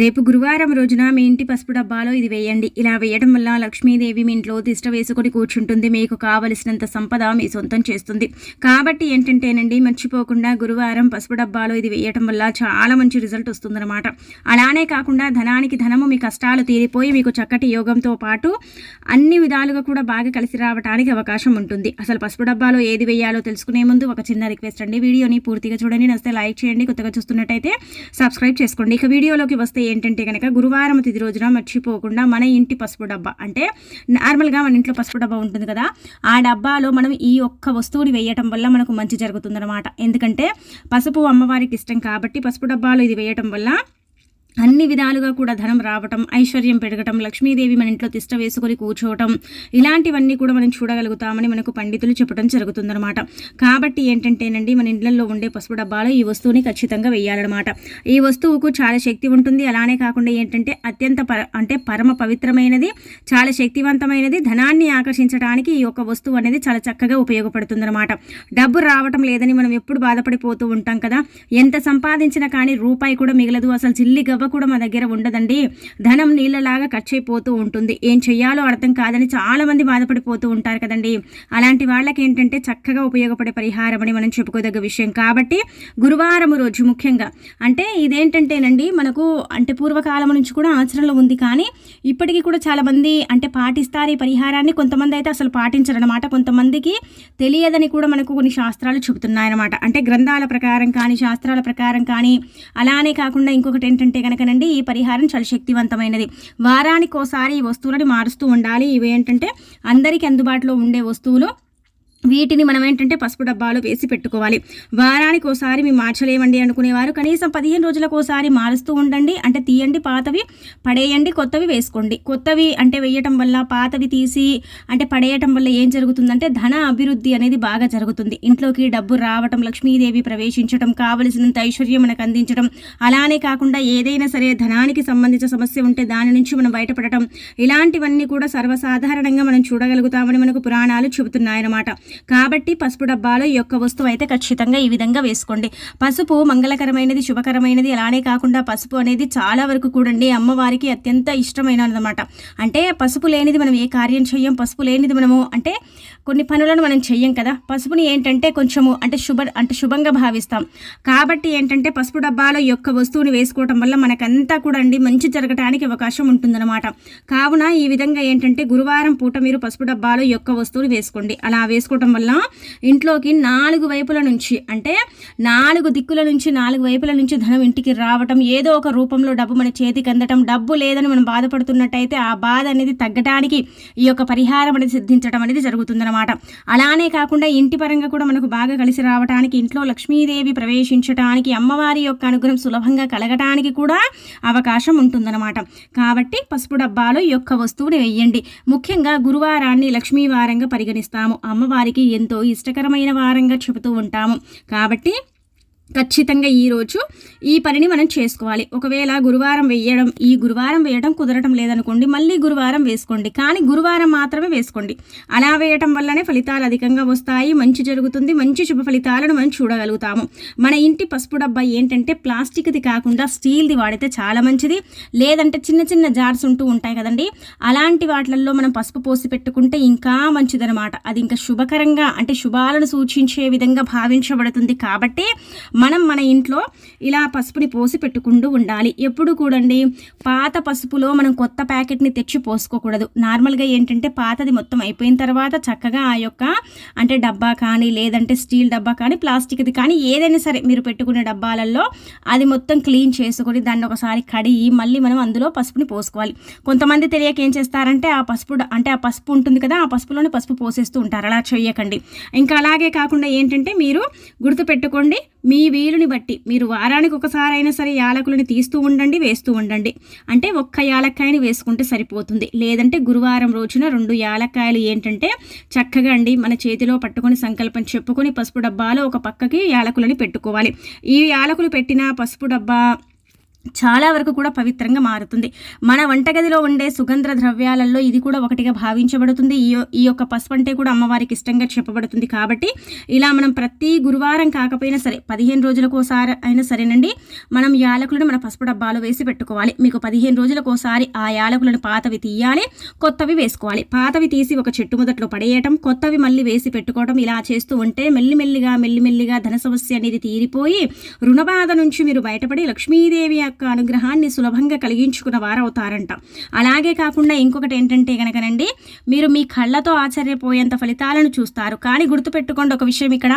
రేపు గురువారం రోజున మీ ఇంటి పసుపు డబ్బాలో ఇది వేయండి. ఇలా వేయడం వల్ల లక్ష్మీదేవి మీ ఇంట్లో దిష్ట వేసుకొని కూర్చుంటుంది. మీకు కావలసినంత సంపద మీ సొంతం చేస్తుంది. కాబట్టి ఏంటంటేనండి మర్చిపోకుండా గురువారం పసుపు డబ్బాలో ఇది వేయటం వల్ల చాలా మంచి రిజల్ట్ వస్తుందన్నమాట. అలానే కాకుండా ధనానికి ధనము మీ కష్టాలు తీరిపోయి మీకు చక్కటి యోగంతో పాటు అన్ని విధాలుగా కూడా బాగా కలిసి రావడానికి అవకాశం ఉంటుంది. అసలు పసుపు డబ్బాలో ఏది వేయాలో తెలుసుకునే ముందు ఒక చిన్న రిక్వెస్ట్ అండి. వీడియోని పూర్తిగా చూడండి. నస్తే లైక్ చేయండి. కొత్తగా చూస్తున్నట్టయితే సబ్స్క్రైబ్ చేసుకోండి. ఇక వీడియోలోకి వస్తే ఏంటంటే కనుక గురువారం తిది రోజున మర్చిపోకుండా మన ఇంటి పసుపు డబ్బా. అంటే నార్మల్గా మన ఇంట్లో పసుపు డబ్బా ఉంటుంది కదా ఆ డబ్బాలో మనం ఈ ఒక్క వస్తువుని వేయటం వల్ల మనకు మంచి జరుగుతుందన్నమాట. ఎందుకంటే పసుపు అమ్మవారికి ఇష్టం కాబట్టి పసుపు డబ్బాలో ఇది వేయటం వల్ల అన్ని విధాలుగా కూడా ధనం రావటం ఐశ్వర్యం పెరగటం లక్ష్మీదేవి మన ఇంట్లో తిష్ట వేసుకొని కూర్చోవటం ఇలాంటివన్నీ కూడా మనం చూడగలుగుతామని మనకు పండితులు చెప్పడం జరుగుతుందన్నమాట. కాబట్టి ఏంటంటేనండి మన ఇండ్లలో ఉండే పసుపు డబ్బాలో ఈ వస్తువుని ఖచ్చితంగా వేయాలన్నమాట. ఈ వస్తువుకు చాలా శక్తి ఉంటుంది. అలానే కాకుండా ఏంటంటే అత్యంత పర అంటే పరమ పవిత్రమైనది చాలా శక్తివంతమైనది ధనాన్ని ఆకర్షించడానికి ఈ యొక్క వస్తువు అనేది చాలా చక్కగా ఉపయోగపడుతుందన్నమాట. డబ్బు రావటం లేదని మనం ఎప్పుడు బాధపడిపోతూ ఉంటాం కదా. ఎంత సంపాదించినా కానీ రూపాయి కూడా మిగలదు. అసలు చిల్లిగా గవ్వ కూడా మా దగ్గర ఉండదండి. ధనం నీళ్ళలాగా ఖర్చు అయిపోతూ ఉంటుంది. ఏం చెయ్యాలో అర్థం కాదని చాలా మంది బాధపడిపోతూ ఉంటారు కదండి. అలాంటి వాళ్ళకి ఏంటంటే చక్కగా ఉపయోగపడే పరిహారం అని మనం చెప్పుకోదగ్గ విషయం. కాబట్టి గురువారం రోజు ముఖ్యంగా అంటే ఇదేంటంటేనండి మనకు అంటే పూర్వకాలం నుంచి కూడా ఆచరణలో ఉంది. కానీ ఇప్పటికీ కూడా చాలా మంది అంటే పాటిస్తారు ఈ పరిహారాన్ని. కొంతమంది అయితే అసలు పాటించరనమాట కొంతమందికి తెలియదని కూడా మనకు కొన్ని శాస్త్రాలు చెబుతున్నాయన్నమాట. అంటే గ్రంథాల ప్రకారం కానీ శాస్త్రాల ప్రకారం కానీ అలానే కాకుండా ఇంకొకటి ఏంటంటే కనుకనండి ఈ పరిహారం చాలా శక్తివంతమైనది. వారానికి ఒకసారి ఈ వస్తువులను మారుస్తూ ఉండాలి. ఇవి ఏంటంటే అందరికీ అందుబాటులో ఉండే వస్తువులు వీటిని మనం ఏంటంటే పసుపు డబ్బాలో వేసి పెట్టుకోవాలి. వారానికి ఒకసారి మేము మార్చలేమండి అనుకునేవారు. కనీసం పదిహేను రోజులకు ఒకసారి మారుస్తూ ఉండండి. అంటే తీయండి పాతవి పడేయండి కొత్తవి వేసుకోండి. కొత్తవి అంటే వేయటం వల్ల పాతవి తీసి అంటే పడేయటం వల్ల ఏం జరుగుతుందంటే ధన అభివృద్ధి అనేది బాగా జరుగుతుంది. ఇంట్లోకి డబ్బు రావటం లక్ష్మీదేవి ప్రవేశించడం కావలసినంత ఐశ్వర్యం మనకు అందించడం అలానే కాకుండా ఏదైనా సరే ధనానికి సంబంధించిన సమస్య ఉంటే దాని నుంచి మనం బయటపడటం ఇలాంటివన్నీ కూడా సర్వసాధారణంగా మనం చూడగలుగుతామని మనకు పురాణాలు చెబుతున్నాయన్నమాట. కాబట్టి పసుపు డబ్బాలో ఈ యొక్క వస్తువు అయితే ఖచ్చితంగా ఈ విధంగా వేసుకోండి. పసుపు మంగళకరమైనది శుభకరమైనది అలానే కాకుండా పసుపు అనేది చాలా వరకు కూడండి అమ్మవారికి అత్యంత ఇష్టమైన అనమాట అంటే పసుపు లేనిది మనం ఏ కార్యం చేయం? పసుపు లేనిది మనము అంటే కొన్ని పనులను మనం చెయ్యం కదా. పసుపుని ఏంటంటే కొంచెము అంటే శుభ అంటే శుభంగా భావిస్తాం. కాబట్టి ఏంటంటే పసుపు డబ్బాలో యొక్క వస్తువుని వేసుకోవటం వల్ల మనకంతా కూడా అండి మంచి జరగటానికి అవకాశం ఉంటుందన్నమాట. కావున ఈ విధంగా ఏంటంటే గురువారం పూట మీరు పసుపు డబ్బాలో యొక్క వస్తువుని వేసుకోండి. అలా వేసుకోవటం వల్ల ఇంట్లోకి నాలుగు వైపుల నుంచి అంటే నాలుగు దిక్కుల నుంచి నాలుగు వైపుల నుంచి ధనం ఇంటికి రావటం ఏదో ఒక రూపంలో డబ్బు మన చేతికి అందటం డబ్బు లేదని మనం బాధపడుతున్నట్టయితే ఆ బాధ అనేది తగ్గడానికి ఈ యొక్క పరిహారం అనేది సిద్ధించడం అనేది జరుగుతుందన్నమాట. అలానే కాకుండా ఇంటి పరంగా కూడా మనకు బాగా కలిసి రావడానికి ఇంట్లో లక్ష్మీదేవి ప్రవేశించడానికి అమ్మవారి యొక్క అనుగ్రహం సులభంగా కలగటానికి కూడా అవకాశం ఉంటుందన్నమాట. కాబట్టి పసుపు డబ్బాలో ఈ యొక్క వస్తువుని వెయ్యండి. ముఖ్యంగా గురువారాన్ని లక్ష్మీవారంగా పరిగణిస్తాము. అమ్మవారికి ఎంతో ఇష్టకరమైన వారంగా చెబుతూ ఉంటాము. కాబట్టి ఖచ్చితంగా ఈరోజు ఈ పనిని మనం చేసుకోవాలి. ఒకవేళ గురువారం వేయడం ఈ గురువారం వేయడం కుదరటం లేదనుకోండి మళ్ళీ గురువారం వేసుకోండి. కానీ గురువారం మాత్రమే వేసుకోండి. అలా వేయటం వల్లనే ఫలితాలు అధికంగా వస్తాయి మంచి జరుగుతుంది మంచి శుభ ఫలితాలను మనం చూడగలుగుతాము. మన ఇంటి పసుపు డబ్బా ఏంటంటే ప్లాస్టిక్ది కాకుండా స్టీల్ది వాడితే చాలా మంచిది. లేదంటే చిన్న చిన్న జార్స్ ఉంటూ ఉంటాయి కదండి అలాంటి వాటిల్లో మనం పసుపు పోసి పెట్టుకుంటే ఇంకా మంచిదనమాట అది ఇంకా శుభకరంగా అంటే శుభాలను సూచించే విధంగా భావించబడుతుంది కాబట్టి మనం మన ఇంట్లో ఇలా పసుపుని పోసి పెట్టుకుంటూ ఉండాలి. ఎప్పుడు కూడండి పాత పసుపులో మనం కొత్త ప్యాకెట్ని తెచ్చి పోసుకోకూడదు. నార్మల్గా ఏంటంటే పాతది మొత్తం అయిపోయిన తర్వాత చక్కగా ఆ యొక్క అంటే డబ్బా కానీ లేదంటే స్టీల్ డబ్బా కానీ ప్లాస్టిక్ది కానీ ఏదైనా సరే మీరు పెట్టుకునే డబ్బాలలో అది మొత్తం క్లీన్ చేసుకొని దాన్ని ఒకసారి కడిగి మళ్ళీ మనం అందులో పసుపుని పోసుకోవాలి. కొంతమంది తెలియక ఏం చేస్తారంటే ఆ పసుపు అంటే ఆ పసుపు ఉంటుంది కదా ఆ పసుపులోనే పసుపు పోసేస్తూ ఉంటారు. అలా చేయకండి. ఇంకా అలాగే కాకుండా ఏంటంటే మీరు గుర్తుపెట్టుకోండి మీ వీలుని బట్టి మీరు వారానికి ఒకసారి అయినా సరే యాలకులని తీస్తూ ఉండండి వేస్తూ ఉండండి. అంటే ఒక్క యాలక్కాయని వేసుకుంటే సరిపోతుంది. లేదంటే గురువారం రోజున రెండు యాలక్కాయలు ఏంటంటే చక్కగా అండి మన చేతిలో పట్టుకొని సంకల్పం చెప్పుకొని పసుపు డబ్బాలో ఒక పక్కకి యాలకులని పెట్టుకోవాలి. ఈ యాలకులు పెట్టిన పసుపు డబ్బా చాలా వరకు కూడా పవిత్రంగా మారుతుంది. మన వంటగదిలో ఉండే సుగంధ ద్రవ్యాలలో ఇది కూడా ఒకటిగా భావించబడుతుంది. ఈ ఈ యొక్క పసుపు అంటే కూడా అమ్మవారికి ఇష్టంగా చెప్పబడుతుంది కాబట్టి ఇలా మనం ప్రతి గురువారం కాకపోయినా సరే పదిహేను రోజులకు ఒకసారి అయినా సరేనండి మనం యాలకులను మన పసుపు డబ్బాలో వేసి పెట్టుకోవాలి. మీకు పదిహేను రోజులకు ఒకసారి ఆ యాలకులను పాతవి తీయాలి కొత్తవి వేసుకోవాలి. పాతవి తీసి ఒక చెట్టు మొదట్లో పడేయటం కొత్తవి మళ్ళీ వేసి పెట్టుకోవటం ఇలా చేస్తూ ఉంటే మెల్లిమెల్లిగా మెల్లిమెల్లిగా ధన సమస్య అనేది తీరిపోయి రుణబాధ నుంచి మీరు బయటపడి లక్ష్మీదేవి యొక్క అనుగ్రహాన్ని సులభంగా కలిగించుకున్న వారవుతారంట. అలాగే కాకుండా ఇంకొకటి ఏంటంటే కనుకనండి మీరు మీ కళ్ళతో ఆశ్చర్యపోయేంత ఫలితాలను చూస్తారు. కానీ గుర్తుపెట్టుకోండి ఒక విషయం ఇక్కడ.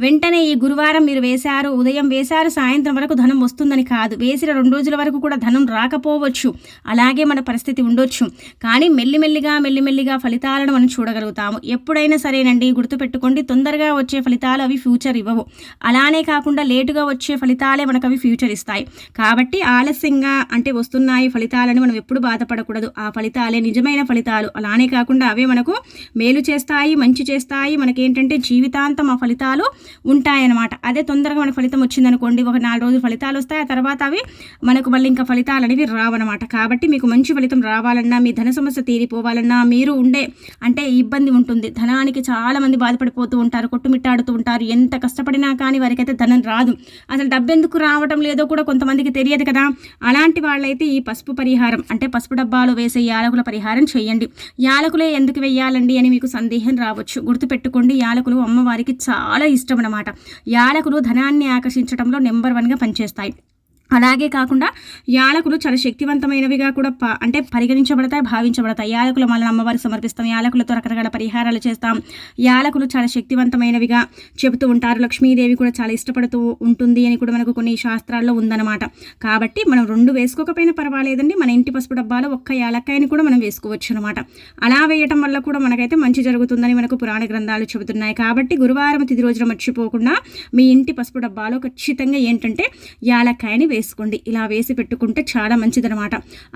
వెంటనే ఈ గురువారం మీరు వేశారు ఉదయం వేశారు సాయంత్రం వరకు ధనం వస్తుందని కాదు. వేసిన రెండు రోజుల వరకు కూడా ధనం రాకపోవచ్చు. అలాగే మన పరిస్థితి ఉండొచ్చు. కానీ మెల్లిమెల్లిగా మెల్లిమెల్లిగా ఫలితాలను మనం చూడగలుగుతాము. ఎప్పుడైనా సరేనండి గుర్తుపెట్టుకోండి తొందరగా వచ్చే ఫలితాలు అవి ఫ్యూచర్ ఇవ్వవు. అలానే కాకుండా లేటుగా వచ్చే ఫలితాలే మనకు అవి ఫ్యూచర్ ఇస్తాయి. కాబట్టి ఆలస్యంగా అంటే వస్తున్నాయి ఫలితాలని మనం ఎప్పుడు బాధపడకూడదు. ఆ ఫలితాలే నిజమైన ఫలితాలు. అలానే కాకుండా అవే మనకు మేలు చేస్తాయి మంచి చేస్తాయి. మనకేంటంటే జీవితాంతం ఆ ఫలితాలు ఉంటాయన్నమాట. అదే తొందరగా మన ఫలితం వచ్చిందనుకోండి ఒక నాలుగు రోజులు ఫలితాలు వస్తాయి ఆ తర్వాత అవి మనకు మళ్ళీ ఇంకా ఫలితాలు అనేవి రావన్నమాట. కాబట్టి మీకు మంచి ఫలితం రావాలన్నా మీ ధన సమస్య తీరిపోవాలన్నా మీరు ఉండే అంటే ఇబ్బంది ఉంటుంది. ధనానికి చాలామంది బాధపడిపోతూ ఉంటారు కొట్టుమిట్టాడుతూ ఉంటారు. ఎంత కష్టపడినా కానీ వారికైతే ధనం రాదు. అసలు డబ్బు ఎందుకు రావటం లేదో కూడా కొంతమందికి తెలియదు కదా? అలాంటి వాళ్ళైతే ఈ పసుపు పరిహారం అంటే పసుపు డబ్బాలో వేసే యాలకుల పరిహారం చేయండి. యాలకులే ఎందుకు వెయ్యాలండి అని మీకు సందేహం రావచ్చు. గుర్తుపెట్టుకోండి యాలకులు అమ్మవారికి చాలా ఇష్టం అన్నమాట. యాలకులు ధనాన్ని ఆకర్షించడంలో నెంబర్ వన్గా పనిచేస్తాయి. అలాగే కాకుండా యాలకులు చాలా శక్తివంతమైనవిగా కూడా ప అంటే పరిగణించబడతాయి భావించబడతాయి. యాలకులు మళ్ళీ అమ్మవారికి సమర్పిస్తాం. యాలకులతో రకరకాల పరిహారాలు చేస్తాం. యాలకులు చాలా శక్తివంతమైనవిగా చెబుతూ ఉంటారు. లక్ష్మీదేవి కూడా చాలా ఇష్టపడుతూ ఉంటుంది అని కూడా మనకు కొన్ని శాస్త్రాల్లో ఉందన్నమాట. కాబట్టి మనం రెండు వేసుకోకపోయినా పర్వాలేదండి. మన ఇంటి పసుపు డబ్బాలో ఒక్క యాలక్కాయని కూడా మనం వేసుకోవచ్చు అనమాట అలా వేయటం వల్ల కూడా మనకైతే మంచి జరుగుతుందని మనకు పురాణ గ్రంథాలు చెబుతున్నాయి. కాబట్టి గురువారం తిది రోజున మర్చిపోకుండా మీ ఇంటి పసుపు డబ్బాలో ఖచ్చితంగా ఏంటంటే యాలక్కాయని వేసుకోండి. ఇలా వేసి పెట్టుకుంటే చాలా మంచిదనమాట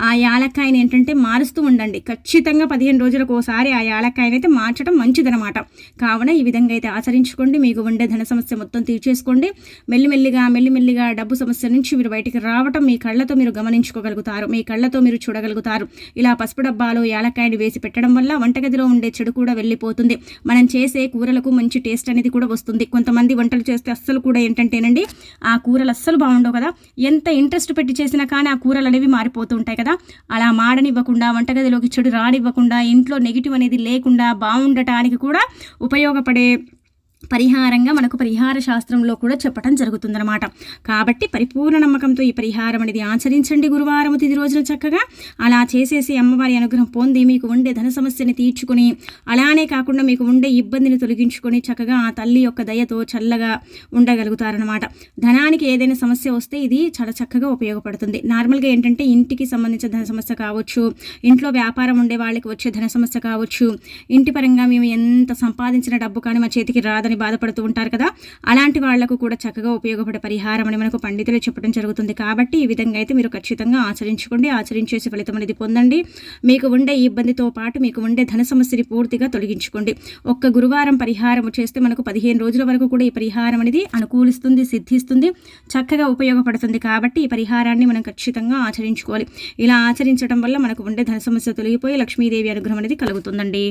ఆ యాలక్కాయని ఏంటంటే మారుస్తూ ఉండండి. ఖచ్చితంగా పదిహేను రోజులకు ఒకసారి ఆ యాలక్కాయని అయితే మార్చడం మంచిదనమాట కావున ఈ విధంగా అయితే ఆచరించుకోండి. మీకు ఉండే ధన సమస్య మొత్తం తీర్చేసుకోండి. మెల్లిమెల్లిగా మెల్లిమెల్లిగా డబ్బు సమస్య నుంచి మీరు బయటికి రావటం మీ కళ్ళతో మీరు గమనించుకోగలుగుతారు. మీ కళ్ళతో మీరు చూడగలుగుతారు. ఇలా పసుపు డబ్బాలో యాలక్కాయని వేసి పెట్టడం వల్ల వంటగదిలో ఉండే చెడు కూడా వెళ్ళిపోతుంది. మనం చేసే కూరలకు మంచి టేస్ట్ అనేది కూడా వస్తుంది. కొంతమంది వంటలు చేస్తే అస్సలు కూడా ఏంటంటేనండి ఆ కూరలు అస్సలు బాగుండవు కదా. ఎంత ఇంట్రెస్ట్ పెట్టి చేసినా కానీ ఆ కూరలు అనేవి మారిపోతూ ఉంటాయి కదా. అలా మాడనివ్వకుండా వంటగదిలోకి చెడు రానివ్వకుండా ఇంట్లో నెగిటివ్ అనేది లేకుండా బాగుండటానికి కూడా ఉపయోగపడే పరిహారంగా మనకు పరిహార శాస్త్రంలో కూడా చెప్పడం జరుగుతుందన్నమాట. కాబట్టి పరిపూర్ణ నమ్మకంతో ఈ పరిహారం అనేది ఆచరించండి గురువారం తిది రోజున చక్కగా. అలా చేసేసి అమ్మవారి అనుగ్రహం పొంది మీకు ఉండే ధన సమస్యని తీర్చుకొని అలానే కాకుండా మీకు ఉండే ఇబ్బందిని తొలగించుకొని చక్కగా ఆ తల్లి యొక్క దయతో చల్లగా ఉండగలుగుతారనమాట ధనానికి ఏదైనా సమస్య వస్తే ఇది చాలా చక్కగా ఉపయోగపడుతుంది. నార్మల్గా ఏంటంటే ఇంటికి సంబంధించిన ధన సమస్య కావచ్చు ఇంట్లో వ్యాపారం ఉండే వాళ్ళకి వచ్చే ధన సమస్య కావచ్చు ఇంటి పరంగా మేము ఎంత సంపాదించిన డబ్బు కానీ మా చేతికి రాదని బాధపడుతూ ఉంటారు కదా. అలాంటి వాళ్ళకు కూడా చక్కగా ఉపయోగపడే పరిహారం అని మనకు పండితులు చెప్పడం జరుగుతుంది. కాబట్టి ఈ విధంగా అయితే మీరు ఖచ్చితంగా ఆచరించుకోండి. ఆచరించేసి ఫలితం అనేది పొందండి. మీకు ఉండే ఇబ్బందితో పాటు మీకు ఉండే ధన సమస్యని పూర్తిగా తొలగించుకోండి. ఒక్క గురువారం పరిహారం చేస్తే మనకు పదిహేను రోజుల వరకు కూడా ఈ పరిహారం అనేది అనుకూలిస్తుంది సిద్ధిస్తుంది చక్కగా ఉపయోగపడుతుంది. కాబట్టి ఈ పరిహారాన్ని మనం ఖచ్చితంగా ఆచరించుకోవాలి. ఇలా ఆచరించడం వల్ల మనకు ఉండే ధన సమస్య తొలగిపోయి లక్ష్మీదేవి అనుగ్రహం అనేది కలుగుతుందండి.